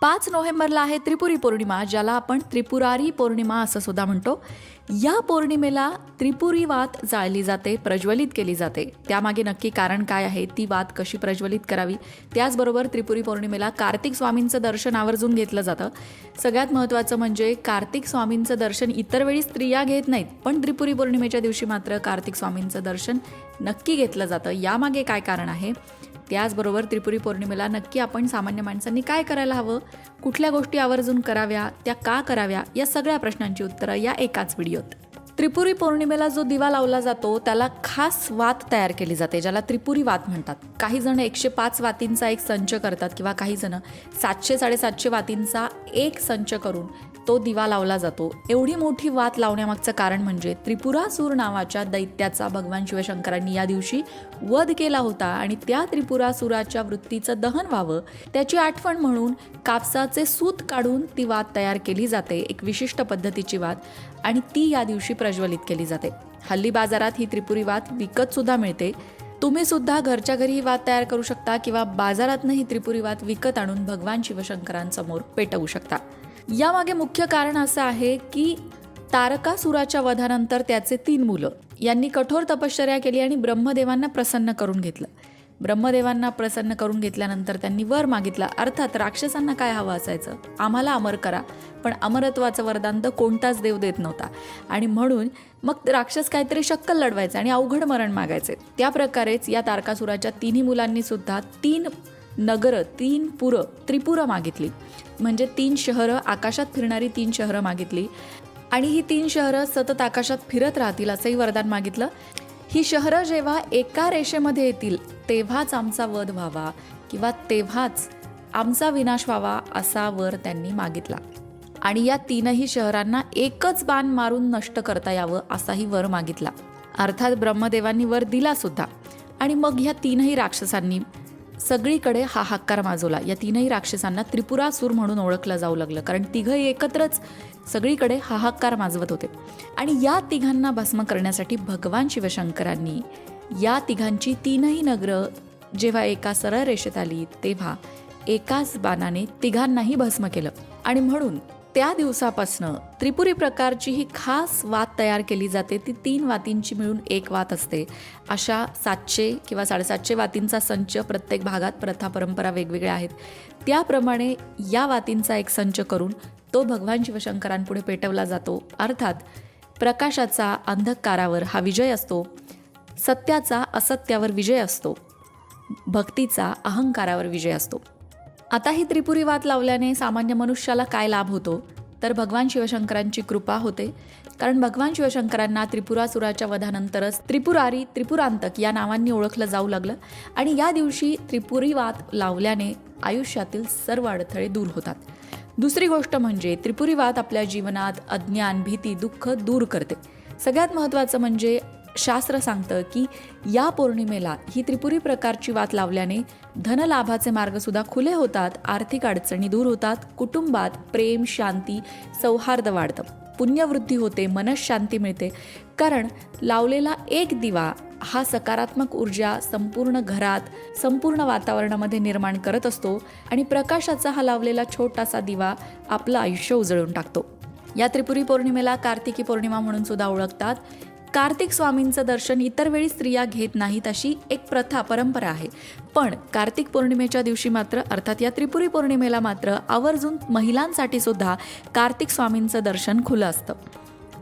पाच नोव्हेंबरला आहे त्रिपुरी पौर्णिमा ज्याला आपण त्रिपुरारी पौर्णिमा असं सुद्धा म्हणतो. या पौर्णिमेला त्रिपुरी वात जाळली जाते प्रज्वलित केली जाते. त्यामागे नक्की कारण काय आहे ती वात कशी प्रज्वलित करावी त्याचबरोबर त्रिपुरी पौर्णिमेला कार्तिक स्वामींचं दर्शन आवर्जून घेतलं जातं. सगळ्यात महत्त्वाचं म्हणजे कार्तिक स्वामींचं दर्शन इतर वेळी स्त्रिया घेत नाहीत पण त्रिपुरी पौर्णिमेच्या दिवशी मात्र कार्तिक स्वामींचं दर्शन नक्की घेतलं जातं. यामागे काय कारण आहे? त्याचबरोबर त्रिपुरी पौर्णिमेला नक्की आपण सामान्य माणसांनी काय करायला हवं? कुठल्या गोष्टी आवर्जून कराव्या? त्या का कराव्या? या सगळ्या प्रश्नांची उत्तरं या एकाच व्हिडिओत. त्रिपुरी पौर्णिमेला जो दिवा लावला जातो त्याला खास वात तयार केली जाते ज्याला त्रिपुरी वात म्हणतात. काही जण एकशे पाच वातींचा एक संच करतात किंवा काही जण सातशे साडेसातशे वातींचा एक संच करून तो दिवा लावला जातो. एवढी मोठी वात लावण्यामागचं कारण म्हणजे त्रिपुरासूर नावाच्या दैत्याचा भगवान शिवशंकरांनी या दिवशी वध केला होता आणि त्या त्रिपुरासुराच्या वृत्तीचं दहन व्हावं त्याची आठवण म्हणून कापसाचे सूत काढून ती वात तयार केली जाते एक विशिष्ट पद्धतीची वात. आणि ती या दिवशी प्रज्वलित केली जाते. हल्ली बाजारात ही त्रिपुरी वात विकत सुद्धा मिळते. तुम्ही सुद्धा घरच्या घरी ही वात तयार करू शकता किंवा बाजारातनं ही त्रिपुरी वात विकत आणून भगवान शिवशंकरांसमोर पेटवू शकता. यामागे मुख्य कारण असं आहे की तारकासुराच्या वधानंतर त्याचे तीन मुलं यांनी कठोर तपश्चर्या केली आणि ब्रह्मदेवांना प्रसन्न करून घेतलं. ब्रह्मदेवांना प्रसन्न करून घेतल्यानंतर त्यांनी वर मागितला. अर्थात राक्षसांना काय हवं असायचं? आम्हाला अमर करा. पण अमरत्वाचं वरदान तर कोणताच देव देत नव्हता. आणि म्हणून मग राक्षस काहीतरी शक्कल लढवायचे आणि अवघड मरण मागायचे. त्या प्रकारेच या तारकासुराच्या तिन्ही मुलांनी सुद्धा तीन नगरं तीन पुरं त्रिपुरं मागितली. म्हणजे तीन शहरं आकाशात फिरणारी तीन शहरं मागितली. आणि ही तीन शहरं सतत आकाशात फिरत राहतील असंही वरदान मागितलं. ही शहरं जेव्हा एका रेषेमध्ये येतील तेव्हाच आमचा वध व्हावा किंवा तेव्हाच आमचा विनाश व्हावा असा वर त्यांनी मागितला. आणि या तीनही शहरांना एकच बाण मारून नष्ट करता यावं असाही वर मागितला. अर्थात ब्रह्मदेवांनी वर दिला सुद्धा. आणि मग ह्या तीनही राक्षसांनी सगळीकडे हा हाकार माजवला. या तीनही राक्षसांना त्रिपुरासूर म्हणून ओळखलं जाऊ लागलं. कारण तिघही एकत्रच सगळीकडे हाहाकार माजवत होते. आणि या तिघांना भस्म करण्यासाठी भगवान शिवशंकरांनी या तिघांची तीनही नगरं जेव्हा एका सरळ रेषेत आली तेव्हा एकाच बाणाने तिघांनाही भस्म केलं. आणि म्हणून त्या दिवसापासनं त्रिपुरी प्रकारची ही खास वात तयार केली जाते. ती तीन वातींची मिळून एक वात असते. अशा सातशे किंवा साडेसातशे वातींचा संच प्रत्येक भागात प्रथा परंपरा वेगवेगळ्या आहेत. त्याप्रमाणे या वातींचा एक संच करून तो भगवान शिवशंकरांपुढे पेटवला जातो. अर्थात प्रकाशाचा अंधकारावर हा विजय असतो. सत्याचा असत्यावर विजय असतो. भक्तीचा अहंकारावर विजय असतो. आता ही त्रिपुरी वात लावल्याने सामान्य मनुष्याला काय लाभ होतो? तर भगवान शिवशंकरांची कृपा होते. कारण भगवान शिवशंकरांना त्रिपुरासुराच्या वधानंतरच त्रिपुरारी त्रिपुरांतक या नावांनी ओळखलं जाऊ लागलं आणि या दिवशी त्रिपुरी वात लावल्याने आयुष्यातील सर्व अडथळे दूर होतात. दुसरी गोष्ट म्हणजे त्रिपुरी वात आपल्या जीवनात अज्ञान भीती दुःख दूर करते. सगळ्यात महत्त्वाचं म्हणजे शास्त्र सांगतं की या पौर्णिमेला ही त्रिपुरी प्रकारची वात लावल्याने धनलाभाचे मार्गसुद्धा खुले होतात आर्थिक अडचणी दूर होतात कुटुंबात प्रेम शांती सौहार्द वाढतं. पुण्यवृद्धी होते मनशांती मिळते. कारण लावलेला एक दिवा हा सकारात्मक ऊर्जा संपूर्ण घरात संपूर्ण वातावरणामध्ये निर्माण करत असतो आणि प्रकाशाचा हा लावलेला छोटासा दिवा आपलं आयुष्य उजळून टाकतो. या त्रिपुरी पौर्णिमेला कार्तिकी पौर्णिमा म्हणून सुद्धा ओळखतात. कार्तिक स्वामींचं दर्शन इतर वेळी स्त्रिया घेत नाहीत अशी एक प्रथा परंपरा आहे. पण कार्तिक पौर्णिमेच्या दिवशी मात्र अर्थात या त्रिपुरी पौर्णिमेला मात्र आवर्जून महिलांसाठी सुद्धा कार्तिक स्वामींचं दर्शन खुलं असतं.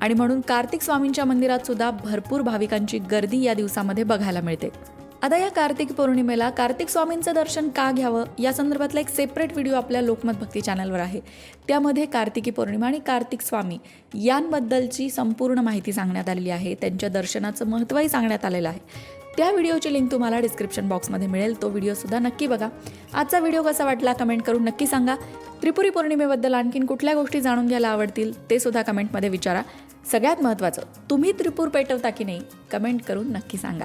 आणि म्हणून कार्तिक स्वामींच्या मंदिरात सुद्धा भरपूर भाविकांची गर्दी या दिवसामध्ये बघायला मिळते. आता या कार्तिक पौर्णिमेला कार्तिक स्वामींचं दर्शन का घ्यावं? या संदर्भातला एक सेपरेट व्हिडिओ आपल्या लोकमत भक्ती चॅनलवर आहे. त्यामध्ये कार्तिकी पौर्णिमा आणि कार्तिक स्वामी यांबद्दलची संपूर्ण माहिती सांगण्यात आलेली आहे. त्यांच्या दर्शनाचं महत्त्वही सांगण्यात आलेलं आहे. त्या व्हिडिओची लिंक तुम्हाला डिस्क्रिप्शन बॉक्समध्ये मिळेल. तो व्हिडिओसुद्धा नक्की बघा. आजचा व्हिडिओ कसा वाटला कमेंट करून नक्की सांगा. त्रिपुरी पौर्णिमेबद्दल आणखीन कुठल्या गोष्टी जाणून घ्यायला आवडतील ते सुद्धा कमेंटमध्ये विचारा. सगळ्यात महत्त्वाचं तुम्ही त्रिपूर पेटवता की नाही कमेंट करून नक्की सांगा.